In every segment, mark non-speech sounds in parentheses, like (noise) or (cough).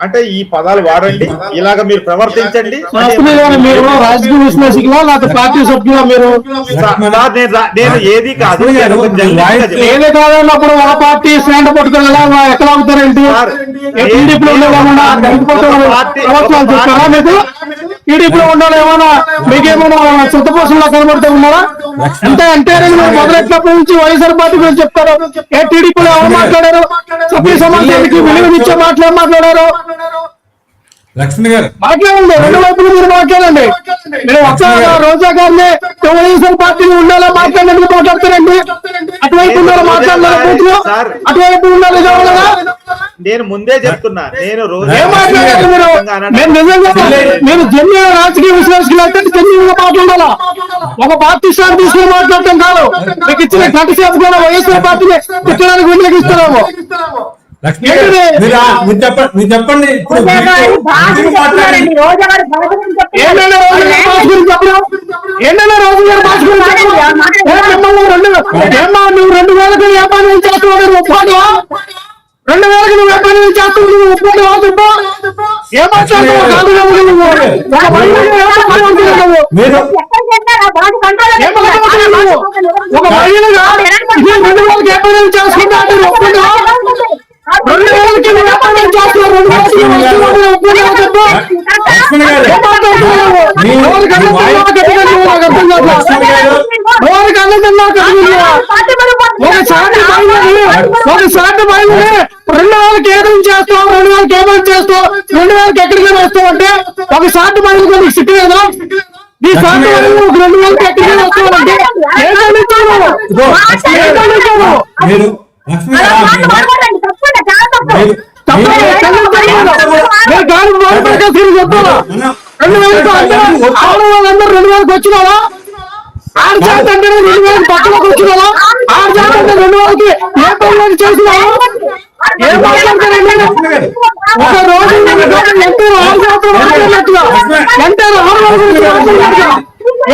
అంటే ఈ పదాలు వాడండి. ఇలాగ మీరు ప్రవర్తించండి. మీరు రాజకీయ విశ్లేషకులా లేకపోతే పార్టీ సభ్యులా మీరు? నేను ఏది కాదు. ఏది కాదన్నప్పుడు పార్టీ స్టాండ్ పట్టుకొని ఎలా ఎక్కడ అవుతారేంటి సార్, టీడీపీలో ఉండేవాళ్ళ పార్టీ- ప్రభుత్వాలు చెప్తారా మీకు? టీడీపీలో ఉండాలి ఏమైనా మీకేమైనా చిత్తపోసంలో కనబడుతూ ఉన్నారా? అంటే అంటే మీరు మొదలెట్టినప్పటి నుంచి వైఎస్ఆర్ పార్టీ గురించి చెప్తారు ఏ టీడీపీలో ఎవరు మాట్లాడారు? సభ్య సమాజానికి విలువనిచ్చే మాటలు ఏం మాట్లాడారు? లక్ష్మణ్ గారు. మాట్లాడండి రెండు వైపులు మీరు మాట్లాడండి. మీరు ఒక్క రోజా గారిని వైఎస్ఆర్ పార్టీ ఉండాలా మాట్లాడినందుకు మాట్లాడతారండి అటువైపు ఉండాలి మాట్లాడాలి కూతురు అటువైపు ఉండాలి కావాలనా నేను ముందే చెప్తున్నా నేను రోజు నేను జన్య రాజకీయ విశ్లేషకులు జన్యుగా మాట్లాడాలా? ఒక పార్టీ స్టాండ్ తీసుకుని మాట్లాడటం కాదు. మీకు ఇచ్చిన గంట సేపు కూడా వైఎస్ఆర్ పార్టీని చెప్పండి. రోజా గారు రెండు వేలకు వ్యాపారం ఒప్పుకోవా రెండు వేలకు నువ్వు వ్యాపారం చేస్తున్నావు నువ్వు ఏ మాట్లాడుతున్నావు కాదు ఒక మహిళగా రెండు వేలకు వ్యాపారం చేసుకుంటా రెండు వేలకి వ్యాపారం చేస్తున్నావు రెండు వేలకి ఏం మాట్లాడుతున్నావు? కన్నా కట్టినా ఒకసారి బయలుదేరి. ఒకసారి బయలుదేరి. రెండు వేలకి ఏదైనా చేస్తావు రెండు వేలకి ఏమైనా చేస్తావు రెండు వేలకి ఎక్కడికి వేస్తావు అంటే ఒకసారి బయలుదేరి నీకు సిట్టి లేదా? నీ సాటి బయలుదేరి ఒక రెండు వేలకి ఎక్కడికి వేస్తావు అంటే రెండు వేలకు రెండు వేలకు వచ్చినావా ఆరు జాత అంటే రెండు వేలకు వచ్చినావా? ఆరు జాత అంటే రెండు వేలకి ఏ పనులు చేసినావా ఏం మాట్లాడతారండి ఒక రోజు ఎంటారు ఆరు జాతర మాట్లాడినట్టుగా ఎంటారు ఆరు వేల గురించి మాట్లాడినట్టుగా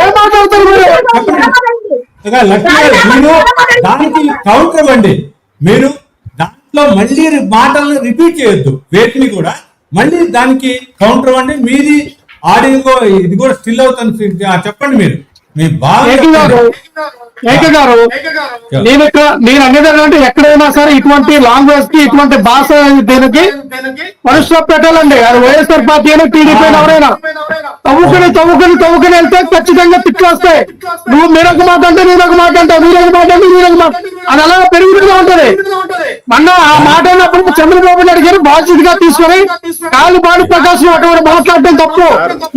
ఏం మాట్లాడతారు మీరు? దానికి కౌంటర్ ఇవ్వండి మీరు దాంట్లో మళ్ళీ మాటలను రిపీట్ చేయొద్దు. వేటిని కూడా. మళ్ళీ దానికి కౌంటర్ ఇవ్వండి. మీది ఆడియో ఇది కూడా స్టిల్ అవుతుంది. చెప్పండి మీరు. మీ గారు. ఏక గారు. నేను ఇక్కడ నేను అనేది ఏంటంటే ఎక్కడైనా సరే ఇటువంటి లాంగ్వేజ్కి ఇటువంటి భాష దీనికి? పరుష పెట్టాలండి అది వైఎస్ఆర్ పార్టీ అయినా టీడీపీ ఎవరైనా. తవ్వుకుని తవ్వుకుని తవ్వుకుని వెళ్తే ఖచ్చితంగా తిట్లు వస్తాయి నువ్వు మీరొక మాట అంటే నేనొక మాట అంటావు మీరొక మాట అంటే మీరొక మాట. అది అలా పెరుగుతూనే ఉంటది. మొన్న ఆ మాట అన్నప్పుడు చంద్రబాబు నాయుడు గారు బాధ్యతగా తీసుకొని కాలు పాడు ప్రకాశం అటువంటి మాట్లాడటం తప్పు.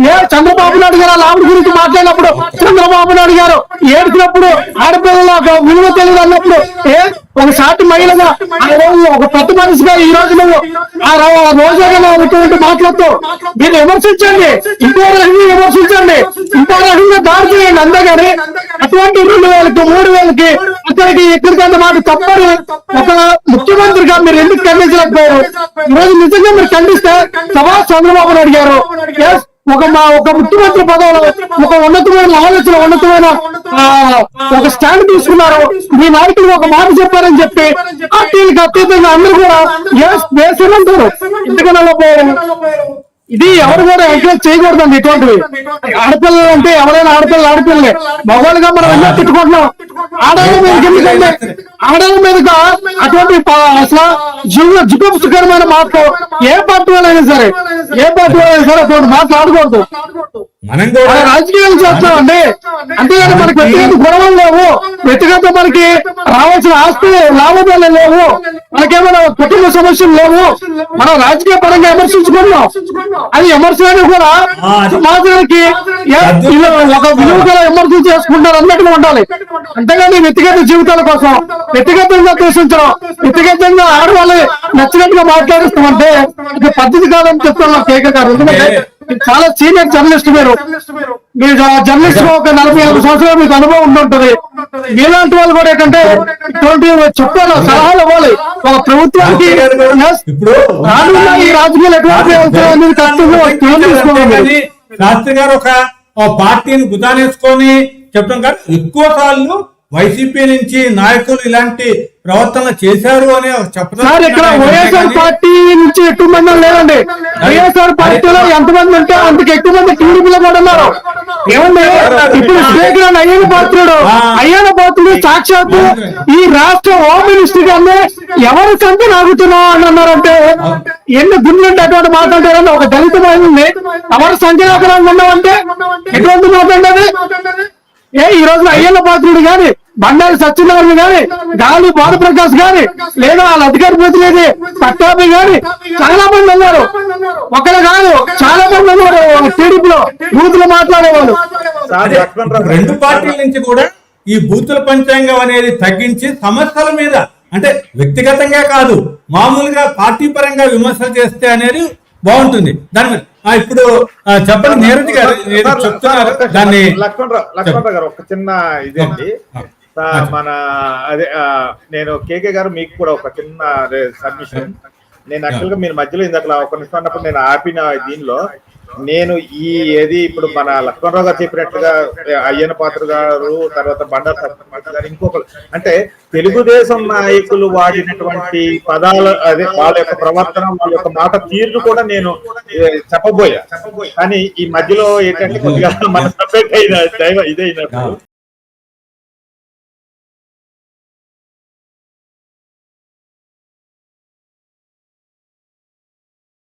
ఏ చంద్రబాబు నాయుడు గారు ఆవిడ గురించి మాట్లాడినప్పుడు చంద్రబాబు నాయుడు గారు ఏడుచినప్పుడు ఆడపిల్లల విలువ తెలియదు అన్నప్పుడు ఏ ఒక సాటి మహిళగా ఆ రోజు ఒక పెద్ద మనిషిగా ఈ రోజు నువ్వు ఆ రో- ఆ రోజుగా ఉన్నటువంటి మాట్లాడుతూ మీరు విమర్శించండి. ఇంకో రకంగా విమర్శించండి. ఇంకో రకంగా దారి చేయండి అంతేగాని అటువంటి రెండు వేలకి మూడు వేలకి అక్కడికి ఎక్కడికంత మాట తప్పని ఒక ముఖ్యమంత్రిగా మీరు ఎందుకు ఖండించలేకపోయారు? ఈరోజు నిజంగా మీరు ఖండిస్తే సభా చంద్రబాబు నాయుడు గారు ఒక మా ఒక ముఖ్యమంత్రి పదవిలో ఒక ఉన్నతమైన ఆలోచన ఉన్నతమైన ఒక స్టాండ్ తీసుకున్నారు. మీ నాయకులు ఒక మాట చెప్పారని చెప్పి పార్టీలకు అత్యధికంగా అందరూ కూడా ఎస్ దేశం అంటారు ఇంతకన్నా పోయారు ఇది ఎవరు కూడా ఎంకరేజ్ చేయకూడదండి ఇటువంటివి. ఆడపిల్లలు అంటే ఎవరైనా ఆడపిల్లలు ఆడపిల్లలే. మగవాళ్ళుగా మనం ఎన్నో తిట్టుకుంటున్నాం ಆಡೋದು ఆడవాళ్ళ మీదగా అటువంటి అసలు జీవ జిగుప్సుకరమైన మాటలు ఏ పార్టీ వాళ్ళైనా సరే ఏ పార్టీ వాళ్ళైనా సరే అటువంటి మాటలు ఆడకూడదు. మనం కూడా మన రాజకీయాలు చేస్తామండి. అంతేగాని మనకి వ్యక్తిగత గొడవలు లేవు. వ్యక్తిగత మనకి రావాల్సిన ఆస్తి లాభాలు లేవు. మనకేమైనా కుటుంబ సమస్యలు లేవు. మనం రాజకీయ పరంగా విమర్శించుకున్నాం. అది విమర్శలు కూడా సమాజానికి ఒక విలువ గల విమర్శలు చేసుకుంటారు అన్నట్టుగా ఉండాలి. అంతేగాని వ్యక్తిగత జీవితాల కోసం వ్యక్తిగతంగా దూషించడం వ్యక్తిగతంగా ఆడవాళ్ళు నచ్చినట్టుగా మాట్లాడిస్తామంటే ఇది పద్ధతి కాదని చెప్తున్నాం కేక గారు. ఎందుకంటే చాలా సీనియర్ జర్నలిస్ట్ మీరు. మీరు జర్నలిస్ట్ ఒక నలభై ఐదు సంవత్సరాలు మీకు అనుభవం ఉంటుంటది మీలాంటి వాళ్ళు కూడా ఏంటంటే ఇటువంటి చెప్పాలి సలహాలు ఇవ్వాలి. ఒక ప్రభుత్వానికి రానున్న ఈ రాజకీయాలు ఎటువంటి అనేది ఖచ్చితంగా శాస్త్రి గారు ఒక ఒక పార్టీని గుదానేసుకొని చెప్పడం కాదు ఎక్కువ సార్లు వైసీపీ నుంచి నాయకులు ఇలాంటి ప్రవర్తన చేశారు అని చెప్పడం సార్ ఇక్కడ వైఎస్ఆర్ పార్టీ నుంచి ఎక్కువ మంది లేదండి. వైఎస్ఆర్ పార్టీలో ఎంతమంది ఉంటే అంతకు ఎక్కువ మంది టీడీపీలో కూడా ఉన్నారు. ఏమండి? ఇప్పుడు స్పీకర్ అయ్యన పాత్రుడు. అయ్యన పాత్రుడు సాక్షాత్ ఈ రాష్ట్ర హోమ్ మినిస్టర్ గారిని ఎవరు చంపి నాగుతున్నావు అని అన్నారంటే ఎన్ని గుండెంటే అటువంటి మాట్లాడారని ఒక దళిత మహిళని ఎవరు సంఖ్యాకరంగా ఉన్నామంటే ఎటువంటి మాట్లాడేది ఏ ఈ రోజు అయ్యన్న పాత్రుడు గాని బండారి సత్యనారాయణ గాని గాలి బాలప్రకాష్ గాని లేదా వాళ్ళ అధికార ప్రతినిధి పట్టాభి గాని చాలా మంది ఉన్నారు. ఒకరు కాదు చాలా మంది ఉన్నారు. టీడీపీలో బూతులు మాట్లాడేవాళ్ళు. రెండు పార్టీల నుంచి కూడా ఈ బూతుల పంచాంగం అనేది తగ్గించి సమస్యల మీద అంటే వ్యక్తిగతంగా కాదు మామూలుగా పార్టీ పరంగా విమర్శలు చేస్తే అనేది బాగుంటుంది. దాని ఇప్పుడు చెప్పండి నీరజ్ గారు చెప్తున్నారు. దాన్ని లక్ష్మణ్ రావు లక్ష్మణ్ రావు గారు ఒక చిన్న. సార్, మన అదే నేను కేకే గారు మీకు కూడా ఒక చిన్న సబ్మిషన్. నేను యాక్చువల్గా మీరు మధ్యలో ఇందాక ఒక నిమిషం అన్నప్పుడు నేను ఆపిన దీనిలో నేను ఈ ఏది ఇప్పుడు మన లక్ష్మణరావు గారు చెప్పినట్లుగా అయ్యన పాత్ర గారు తర్వాత బండారు సత్యనారాయణ గారు ఇంకొకరు. అంటే తెలుగుదేశం నాయకులు వాడినటువంటి పదాలు అదే వాళ్ళ యొక్క ప్రవర్తన వాళ్ళ యొక్క మాట తీరును కూడా నేను చెప్పబోయా. కానీ ఈ మధ్యలో ఏంటంటే కొద్దిగా (laughs) మన సపరేట్ అయిన ఇదైనప్పుడు